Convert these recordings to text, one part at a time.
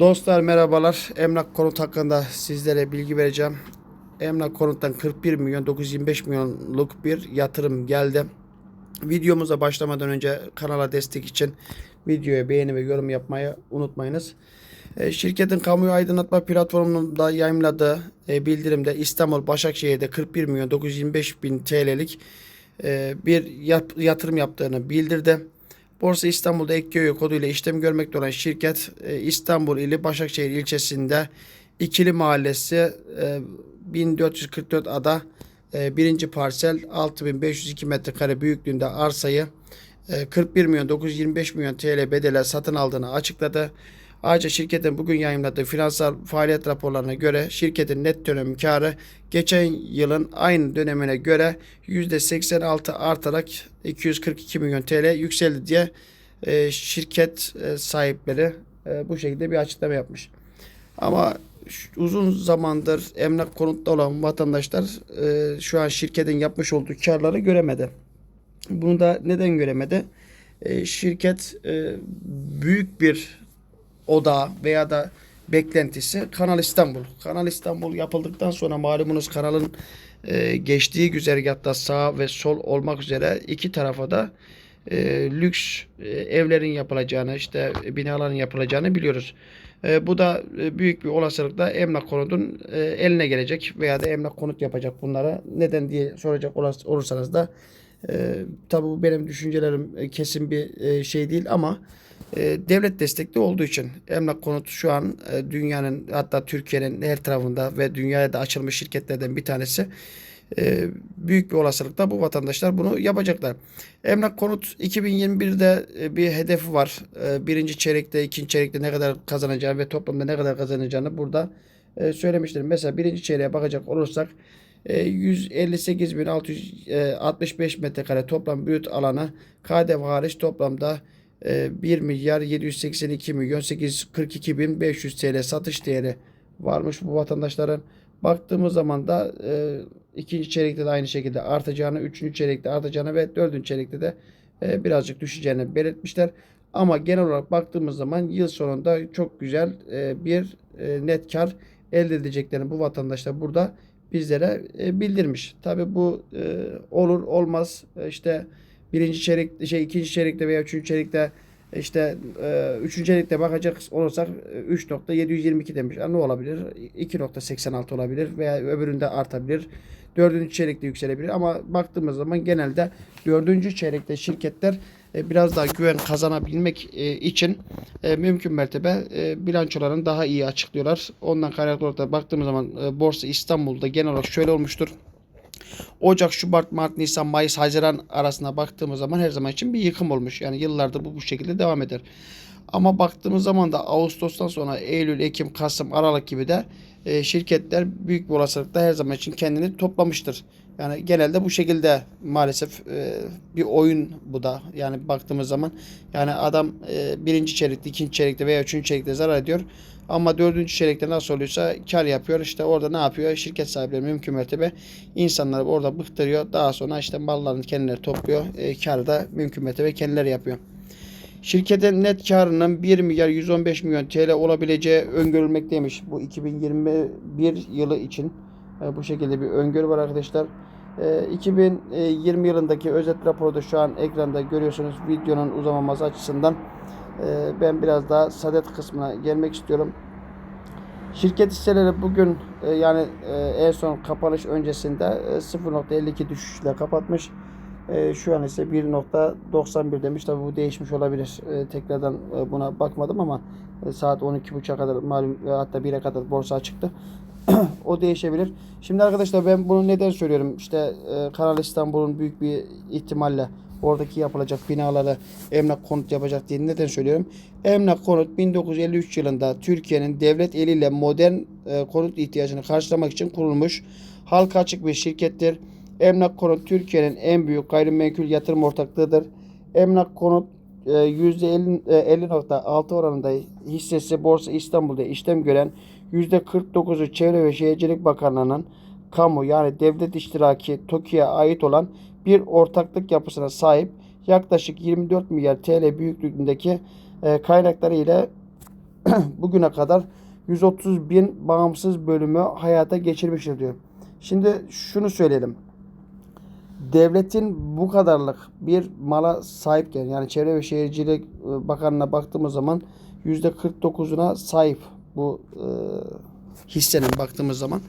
Dostlar merhabalar. Emlak konut hakkında sizlere bilgi vereceğim. Emlak konuttan 41 milyon 925 milyonluk bir yatırım geldi. Videomuza başlamadan önce kanala destek için videoya beğeni ve yorum yapmayı unutmayınız. E, Şirketin kamuoyu aydınlatma platformunda yayınladığı e, bildirimde İstanbul Başakşehir'de 41 milyon 925 bin TL'lik e, bir yatırım yaptığını bildirdi. Borsa İstanbul'da Ekköy koduyla işlem görmekte olan şirket e, İstanbul ili Başakşehir ilçesinde İkili Mahallesi e, 1444 ada e, birinci parsel 6502 metrekare büyüklüğünde arsayı e, 41 milyon 925 milyon TL bedele satın aldığını açıkladı. Ayrıca şirketin bugün yayınladığı finansal faaliyet raporlarına göre şirketin net dönem karı geçen yılın aynı dönemine göre %86 artarak 242 milyon TL yükseldi diye e, şirket e, sahipleri e, bu şekilde bir açıklama yapmış. Ama uzun zamandır emlak konutta olan vatandaşlar şu an şirketin yapmış olduğu karları göremedi. Bunu da neden göremedi? Şirket büyük bir oda veya da beklentisi Kanal İstanbul. Kanal İstanbul yapıldıktan sonra malumunuz kanalın e, geçtiği güzergahta sağ ve sol olmak üzere iki tarafa da e, lüks e, evlerin yapılacağını işte binaların yapılacağını biliyoruz. E, bu da e, büyük bir olasılıkla emlak konutun e, eline gelecek veya da emlak konut yapacak bunlara. Neden diye soracak olursanız da e, tabii bu benim düşüncelerim e, kesin bir e, şey değil ama e, devlet destekli olduğu için emlak konutu şu an e, dünyanın hatta Türkiye'nin her tarafında ve dünyaya da açılmış şirketlerden bir tanesi. E, büyük bir olasılıkla bu vatandaşlar bunu yapacaklar. Emlak konut 2021'de e, bir hedefi var. E, birinci çeyrekte, ikinci çeyrekte ne kadar kazanacağını ve toplamda ne kadar kazanacağını burada e, söylemiştir. Mesela birinci çeyreğe bakacak olursak 158.665 metrekare toplam brüt alanı KDV hariç toplamda e, 1 milyar 782 milyon 842 bin 500 TL satış değeri varmış bu vatandaşların. Baktığımız zaman da e, ikinci çeyrekte de aynı şekilde artacağını, üçüncü çeyrekte artacağını ve dördüncü çeyrekte de e, birazcık düşeceğini belirtmişler. Ama genel olarak baktığımız zaman yıl sonunda çok güzel e, bir e, net kar elde edeceklerini bu vatandaşlar burada bizlere e, bildirmiş. Tabi bu e, olur olmaz E, işte birinci çeyrek şey ikinci çeyrekte veya üçüncü çeyrekte işte üçüncü çeyrekte bakacak olursak e, 3.722 demiş. Ha, ne olabilir? 2.86 olabilir veya öbüründe artabilir. Dördüncü çeyrekte yükselebilir ama baktığımız zaman genelde dördüncü çeyrekte şirketler biraz daha güven kazanabilmek e, için e, mümkün mertebe e, bilançolarını daha iyi açıklıyorlar. Ondan kaynaklı olarak da baktığımız zaman e, Borsa İstanbul'da genel olarak şöyle olmuştur. Ocak, Şubat, Mart, Nisan, Mayıs, Haziran arasına baktığımız zaman her zaman için bir yıkım olmuş. Yani yıllardır bu bu şekilde devam eder. Ama baktığımız zaman da Ağustos'tan sonra Eylül, Ekim, Kasım, Aralık gibi de e, şirketler büyük bir olasılıkla her zaman için kendini toplamıştır. Yani genelde bu şekilde maalesef e, bir oyun bu da. Yani baktığımız zaman yani adam e, birinci çeyrekte, ikinci çeyrekte veya üçüncü çeyrekte zarar ediyor. Ama dördüncü çeyrekte nasıl oluyorsa kar yapıyor. İşte orada ne yapıyor? Şirket sahipleri mümkün mertebe insanları orada bıktırıyor. Daha sonra işte mallarını kendileri topluyor. E, karı da mümkün mertebe kendileri yapıyor. Şirketin net karının 1 milyar 115 milyon TL olabileceği öngörülmekteymiş. Bu 2021 yılı için e, bu şekilde bir öngörü var arkadaşlar. E, 2020 yılındaki özet raporu da şu an ekranda görüyorsunuz. Videonun uzamaması açısından e, ben biraz daha sadet kısmına gelmek istiyorum. Şirket hisseleri bugün e, yani e, en son kapanış öncesinde e, 0.52 düşüşle kapatmış. E, şu an ise 1.91 demiş. Tabi bu değişmiş olabilir. E, tekrardan e, buna bakmadım ama e, saat 12.30'a kadar malum e, hatta 1'e kadar borsa çıktı. o değişebilir. Şimdi arkadaşlar ben bunu neden söylüyorum? İşte e, Kanal İstanbul'un büyük bir ihtimalle oradaki yapılacak binaları emlak konut yapacak diye neden söylüyorum? Emlak konut 1953 yılında Türkiye'nin devlet eliyle modern e, konut ihtiyacını karşılamak için kurulmuş halka açık bir şirkettir. Emlak konut Türkiye'nin en büyük gayrimenkul yatırım ortaklığıdır. Emlak konut e, %50 e, %50.6 oranında hissesi Borsa İstanbul'da işlem gören %49'u Çevre ve Şehircilik Bakanlığı'nın kamu yani devlet iştiraki TOKİ'ye ait olan bir ortaklık yapısına sahip yaklaşık 24 milyar TL büyüklüğündeki e, kaynakları ile bugüne kadar 130 bin bağımsız bölümü hayata geçirmiştir diyor. Şimdi şunu söyleyelim. Devletin bu kadarlık bir mala sahipken yani Çevre ve Şehircilik e, Bakanlığı'na baktığımız zaman %49'una sahip bu e, hissenin baktığımız zaman.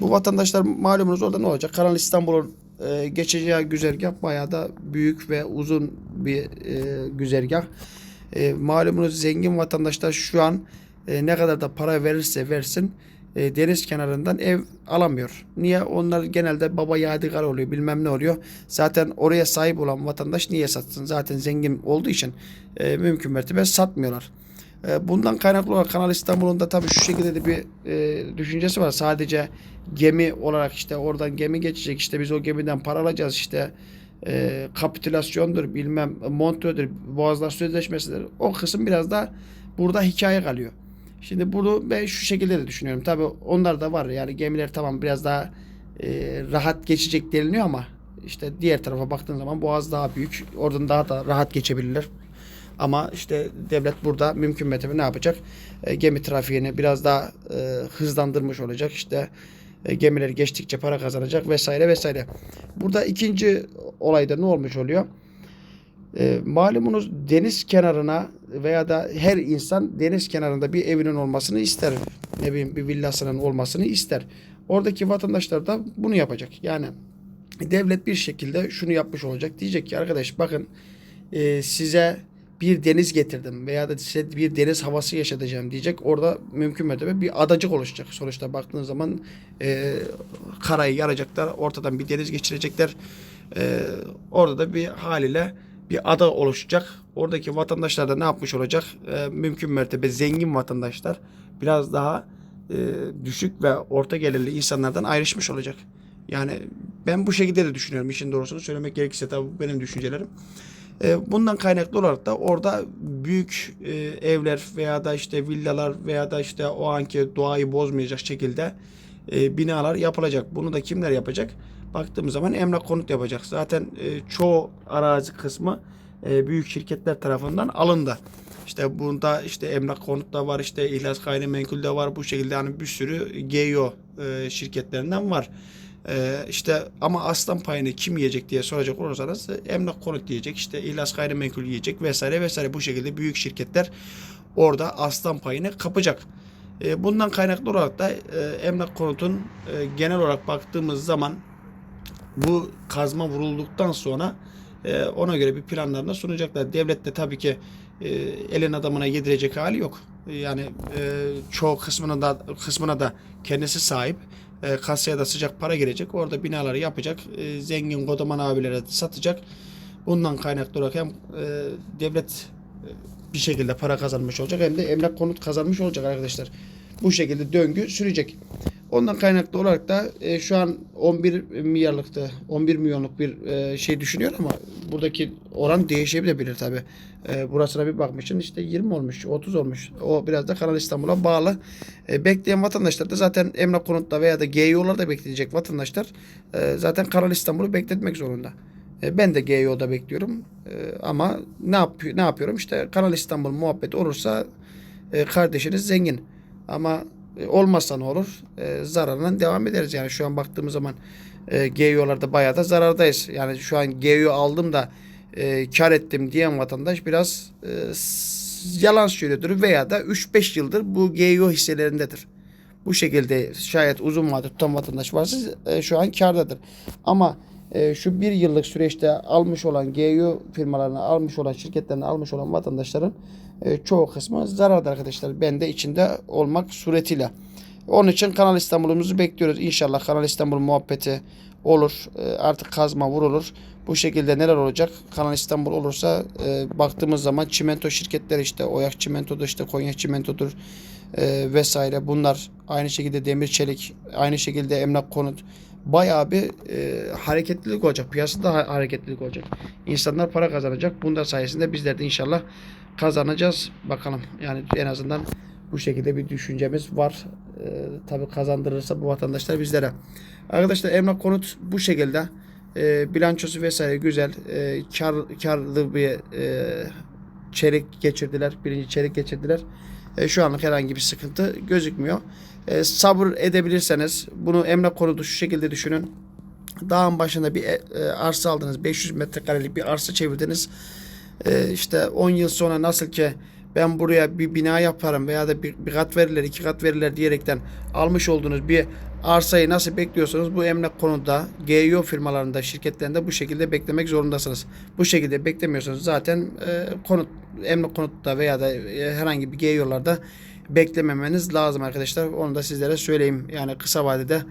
Bu vatandaşlar malumunuz orada ne olacak? Kanal İstanbul'un e, geçeceği güzergah bayağı da büyük ve uzun bir e, güzergah. E, malumunuz zengin vatandaşlar şu an e, ne kadar da para verirse versin e, deniz kenarından ev alamıyor. Niye? Onlar genelde baba yadigar oluyor bilmem ne oluyor. Zaten oraya sahip olan vatandaş niye satsın? Zaten zengin olduğu için e, mümkün mertebe satmıyorlar. E, bundan kaynaklı olarak Kanal İstanbul'un da tabii şu şekilde de bir e, düşüncesi var. Sadece gemi olarak işte oradan gemi geçecek işte biz o gemiden para alacağız işte e, kapitülasyondur bilmem Montreux'dur Boğazlar Sözleşmesidir. O kısım biraz da burada hikaye kalıyor. Şimdi bunu ben şu şekilde de düşünüyorum. Tabii onlar da var. Yani gemiler tamam biraz daha e, rahat geçecek deniliyor ama işte diğer tarafa baktığın zaman Boğaz daha büyük. Oradan daha da rahat geçebilirler. Ama işte devlet burada mümkün mertebe ne yapacak? E, gemi trafiğini biraz daha e, hızlandırmış olacak. İşte e, gemiler geçtikçe para kazanacak vesaire vesaire. Burada ikinci olayda ne olmuş oluyor? E, malumunuz deniz kenarına veya da her insan deniz kenarında bir evinin olmasını ister. Ne bileyim bir villasının olmasını ister. Oradaki vatandaşlar da bunu yapacak. Yani devlet bir şekilde şunu yapmış olacak. Diyecek ki arkadaş bakın e, size bir deniz getirdim veya da size bir deniz havası yaşatacağım diyecek. Orada mümkün mertebe bir adacık oluşacak. Sonuçta baktığın zaman e, karayı yaracaklar. Ortadan bir deniz geçirecekler. E, orada da bir haliyle bir ada oluşacak. Oradaki vatandaşlar da ne yapmış olacak? E, mümkün mertebe zengin vatandaşlar biraz daha e, düşük ve orta gelirli insanlardan ayrışmış olacak. Yani ben bu şekilde de düşünüyorum. İşin doğrusunu söylemek gerekirse tabii bu benim düşüncelerim. E, bundan kaynaklı olarak da orada büyük e, evler veya da işte villalar veya da işte o anki doğayı bozmayacak şekilde e, binalar yapılacak. Bunu da kimler yapacak? Baktığımız zaman emlak konut yapacak. Zaten e, çoğu arazi kısmı e, büyük şirketler tarafından alındı. İşte bunda işte emlak konut da var, işte ihlas gayrimenkul de var. Bu şekilde hani bir sürü GEO e, şirketlerinden var. E, işte ama aslan payını kim yiyecek diye soracak olursanız e, emlak konut diyecek, işte ihlas gayrimenkul yiyecek vesaire vesaire. Bu şekilde büyük şirketler orada aslan payını kapacak. E, bundan kaynaklı olarak da e, emlak konutun genel olarak baktığımız zaman bu kazma vurulduktan sonra e, ona göre bir planlarını sunacaklar. Devlet de tabii ki e, elin adamına yedirecek hali yok. Yani e, çoğu kısmına da kısmına da kendisi sahip. E, kasaya da sıcak para girecek. Orada binaları yapacak. E, zengin kodaman abilere satacak. Bundan kaynaklı olarak hem e, devlet e, bir şekilde para kazanmış olacak hem de emlak konut kazanmış olacak arkadaşlar. Bu şekilde döngü sürecek. Ondan kaynaklı olarak da e, şu an 11 milyarlıkta 11 milyonluk bir e, şey düşünüyor ama buradaki oran değişebilir tabi. E, burasına bir bakmışsın işte 20 olmuş 30 olmuş. O biraz da Kanal İstanbul'a bağlı. E, bekleyen vatandaşlar da zaten emlak konutta veya da GEO'larda bekleyecek vatandaşlar e, zaten Kanal İstanbul'u bekletmek zorunda. E, ben de GEO'da bekliyorum. E, ama ne yapıyor ne yapıyorum? İşte Kanal İstanbul muhabbeti olursa e, kardeşiniz zengin. Ama e, olmazsa ne olur? E, zararından devam ederiz. Yani şu an baktığımız zaman e, GEO'larda bayağı da zarardayız. Yani şu an GEO aldım da e, kar ettim diyen vatandaş biraz e, yalan söylüyordur veya da 3-5 yıldır bu GEO hisselerindedir. Bu şekilde şayet uzun vade tutan vatandaş varsa e, şu an kardadır. Ama e, şu bir yıllık süreçte almış olan GEO firmalarını almış olan şirketlerini almış olan vatandaşların e, çoğu kısmı zararda arkadaşlar. Ben de içinde olmak suretiyle. Onun için Kanal İstanbul'umuzu bekliyoruz. İnşallah Kanal İstanbul muhabbeti olur. E, artık kazma vurulur. Bu şekilde neler olacak? Kanal İstanbul olursa e, baktığımız zaman çimento şirketleri işte Oyak Çimento'dur işte Konya Çimento'dur e, vesaire bunlar aynı şekilde demir çelik aynı şekilde emlak konut bayağı bir e, hareketlilik olacak. Piyasada ha- hareketlilik olacak. İnsanlar para kazanacak. Bunda sayesinde bizler de inşallah kazanacağız. Bakalım yani en azından bu şekilde bir düşüncemiz var. E, tabii kazandırırsa bu vatandaşlar bizlere. Arkadaşlar emlak konut bu şekilde. E, bilançosu vesaire güzel. E, kar, karlı bir e, çeyrek geçirdiler. Birinci çeyrek geçirdiler. E, şu anlık herhangi bir sıkıntı gözükmüyor. E, sabır edebilirseniz bunu emlak konutu şu şekilde düşünün. Dağın başında bir e, e, arsa aldınız. 500 metrekarelik bir arsa çevirdiniz. E, işte 10 yıl sonra nasıl ki ben buraya bir bina yaparım veya da bir, bir kat verirler, iki kat verirler diyerekten almış olduğunuz bir arsayı nasıl bekliyorsanız bu emlak konuda GEO firmalarında, şirketlerinde bu şekilde beklemek zorundasınız. Bu şekilde beklemiyorsanız zaten e, konut emlak konutta veya da e, herhangi bir GEO'larda beklememeniz lazım arkadaşlar. Onu da sizlere söyleyeyim. Yani kısa vadede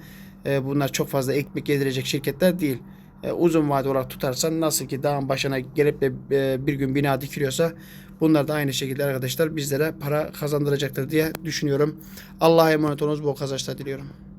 e, bunlar çok fazla ekmek yedirecek şirketler değil. E, uzun vade olarak tutarsan nasıl ki dağın başına gelip de e, bir gün bina dikiliyorsa bunlar da aynı şekilde arkadaşlar bizlere para kazandıracaktır diye düşünüyorum. Allah'a emanet olunuz. Bol kazançlar diliyorum.